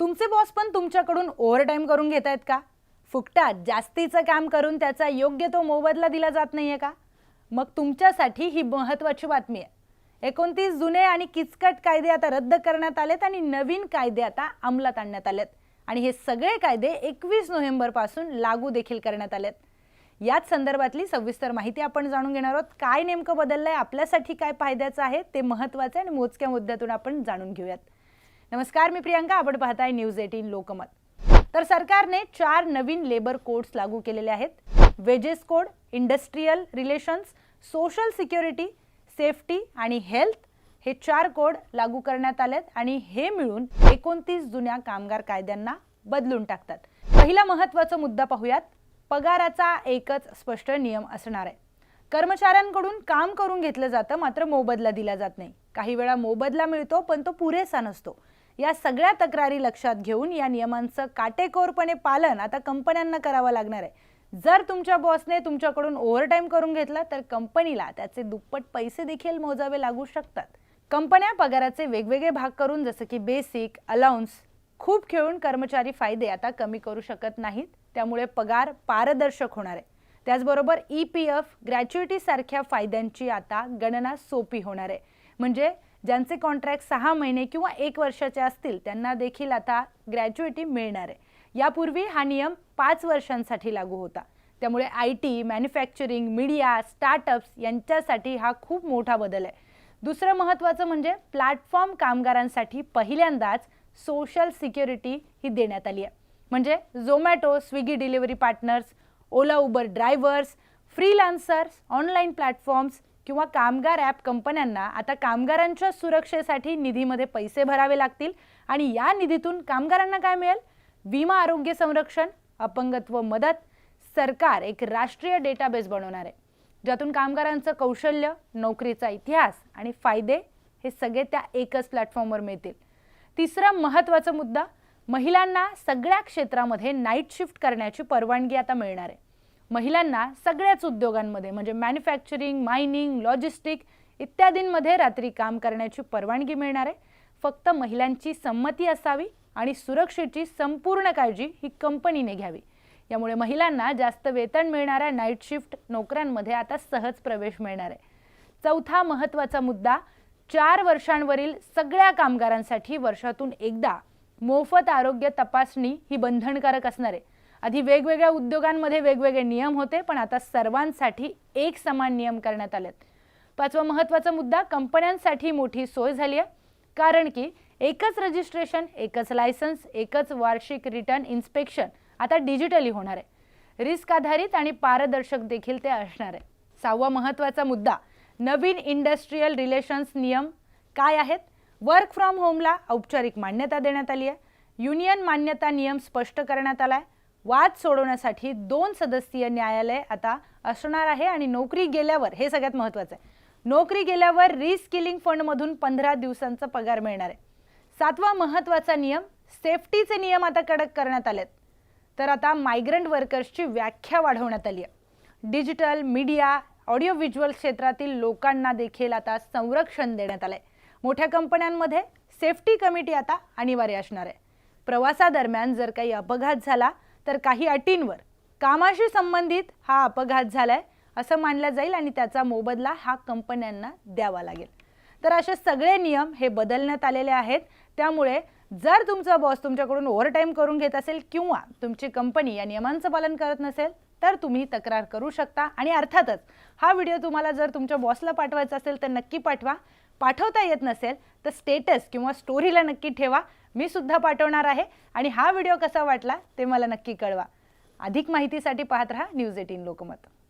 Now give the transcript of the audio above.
तुमचे बॉस पण तुमच्याकडून ओव्हरटाईम करून घेत आहेत का? फुकटात जास्तीचं काम करून त्याचा योग्य तो मोबदला दिला जात नाही आहे का? मग तुमच्यासाठी ही महत्त्वाची बातमी आहे. एकोणतीस जुने आणि किचकट कायदे आता रद्द करण्यात आलेत आणि नवीन कायदे आता अंमलात आणण्यात आलेत. आणि हे सगळे कायदे एकवीस नोव्हेंबरपासून लागू देखील करण्यात आलेत. याच संदर्भातली सविस्तर माहिती आपण जाणून घेणार आहोत. काय नेमकं बदललं आहे आपल्यासाठी काय फायद्याचं आहे? ते महत्त्वाचं आहे आणि मोजक्या मुद्द्यातून आपण जाणून घेऊयात. नमस्कार मी प्रियांका आपण पाहताय न्यूज एटीन लोकमत. तर सरकारने चार नवीन लेबर कोड्स लागू केलेले आहेत. Wages code industrial relations social security safety आणि हेल्थ हे चार कोड लागू करण्यात आलेत आणि हे मिळून एकोणतीस जुन्या कामगार कायद्यांना बदलून टाकतात. पहिला महत्त्वाचा मुद्दा पाहूयात. पगाराचा एकच स्पष्ट नियम असणार आहे. कर्मचाऱ्यांकडून काम करून घेतलं जातं मात्र मोबदला दिला जात नाही. काही वेळा मोबदला मिळतो पण तो पुरेसा नसतो. या सगळ्या तक्रारी लक्षात घेऊन या नियमांचं काटेकोरपणे पालन आता कंपन्यांना करावं लागणार आहे. जर तुमच्या बॉसने तुमच्याकडून ओव्हरटाईम करून घेतला तर कंपनीला त्याचे दुप्पट पैसे देखील मोजावे लागू शकतात. कंपन्या पगाराचे वेगवेगळे भाग करून जसं की बेसिक अलाउन्स खूप खेळून कर्मचारी फायदे आता कमी करू शकत नाहीत. त्यामुळे पगार पारदर्शक होणार आहे. त्याचबरोबर ई पी एफ ग्रॅच्युइटीसारख्या फायद्यांची आता गणना सोपी होणार आहे. म्हणजे ज्यांचे कॉन्ट्रॅक्ट सहा महिने किंवा एक वर्षाचे असतील त्यांना देखील आता ग्रॅज्युएटी मिळणार आहे. यापूर्वी हा नियम पाच वर्षांसाठी लागू होता. त्यामुळे I T manufacturing media startups यांच्यासाठी हा खूप मोठा बदल आहे. दुसरं महत्त्वाचं म्हणजे प्लॅटफॉर्म कामगारांसाठी पहिल्यांदाच सोशल सिक्युरिटी ही देण्यात आली आहे. म्हणजे Zomato Swiggy delivery partners Ola Uber drivers freelancers online platforms किंवा कामगार ॲप कंपन्यांना आता कामगारांच्या सुरक्षेसाठी निधीमध्ये पैसे भरावे लागतील आणि या निधीतून कामगारांना काय मिळेल? विमा आरोग्य संरक्षण अपंगत्व मदत. सरकार एक राष्ट्रीय डेटाबेस बनवणार आहे ज्यातून कामगारांचं कौशल्य नोकरीचा इतिहास आणि फायदे हे सगळे त्या एकच प्लॅटफॉर्मवर मिळतील. तिसरा महत्त्वाचा मुद्दा महिलांना सगळ्या क्षेत्रामध्ये नाईट शिफ्ट करण्याची परवानगी आता मिळणार आहे. महिलांना सगळ्याच उद्योगांमध्ये म्हणजे मॅन्युफॅक्चरिंग मायनिंग लॉजिस्टिक इत्यादींमध्ये रात्री काम करण्याची परवानगी मिळणार आहे. फक्त महिलांची संमती असावी आणि सुरक्षेची संपूर्ण काळजी ही कंपनीने घ्यावी. यामुळे महिलांना जास्त वेतन मिळणाऱ्या नाईट शिफ्ट नोकऱ्यांमध्ये आता सहज प्रवेश मिळणार आहे. चौथा महत्त्वाचा मुद्दा चार वर्षांवरील सगळ्या कामगारांसाठी वर्षातून एकदा मोफत आरोग्य तपासणी ही बंधनकारक असणार आहे. आधी वेगवेगळ्या उद्योगांमध्ये वेगवेगळे नियम होते पण आता सर्वांसाठी एक समान नियम करण्यात आलेत. पाचवा महत्त्वाचा मुद्दा कंपन्यांसाठी मोठी सोय झाली आहे. कारण की एकच रजिस्ट्रेशन एकच लायसन्स एकच वार्षिक रिटर्न इन्स्पेक्शन आता डिजिटली होणार आहे. रिस्क आधारित आणि पारदर्शक देखील ते असणार आहे. सहावा महत्त्वाचा मुद्दा नवीन इंडस्ट्रीयल रिलेशन्स नियम काय आहेत? वर्क फ्रॉम होमला औपचारिक मान्यता देण्यात आली आहे. युनियन मान्यता नियम स्पष्ट करण्यात आला आहे वाद सोडवण्यासाठी दोन सदस्यीय न्यायालय आता असणार आहे आणि नोकरी गेल्यावर हे सगळ्यात महत्त्वाचं आहे. नोकरी गेल्यावर रिस्किलिंग फंडमधून पंधरा दिवसांचा पगार मिळणार आहे. सातवा महत्त्वाचा नियम सेफ्टीचे नियम आता कडक करण्यात आलेत. तर आता मायग्रंट वर्कर्सची व्याख्या वाढवण्यात आली आहे. डिजिटल मीडिया ऑडिओ व्हिज्युअल क्षेत्रातील लोकांना देखील आता संरक्षण देण्यात आलं आहे मोठ्या कंपन्यांमध्ये सेफ्टी कमिटी आता अनिवार्य असणार आहे. प्रवासादरम्यान जर काही अपघात झाला तर काही अटींवर. कामाशी संबंधित हा अपघात झालाय असं मानलं जाईल आणि त्याचा मोबदला हा कंपन्यांना द्यावा लागेल. तर असे सगळे नियम हे बदलण्यात आलेले आहेत. त्यामुळे जर तुमचा बॉस तुमच्याकडून ओव्हरटाईम करून घेत असेल किंवा तुमची कंपनी या नियमांचं पालन करत नसेल तर तुम्ही तक्रार करू शकता. आणि अर्थातच हा व्हिडिओ तुम्हाला जर तुमच्या बॉसला पाठवायचा असेल तर नक्की पाठवा. पाठवता येत नसेल तर स्टेटस किंवा स्टोरीला नक्की ठेवा. मी सुद्धा पाठवणार आहे. आणि हा व्हिडिओ कसा वाटला ते मला नक्की कळवा. अधिक माहितीसाठी पाहत राहा न्यूज एटीन लोकमत.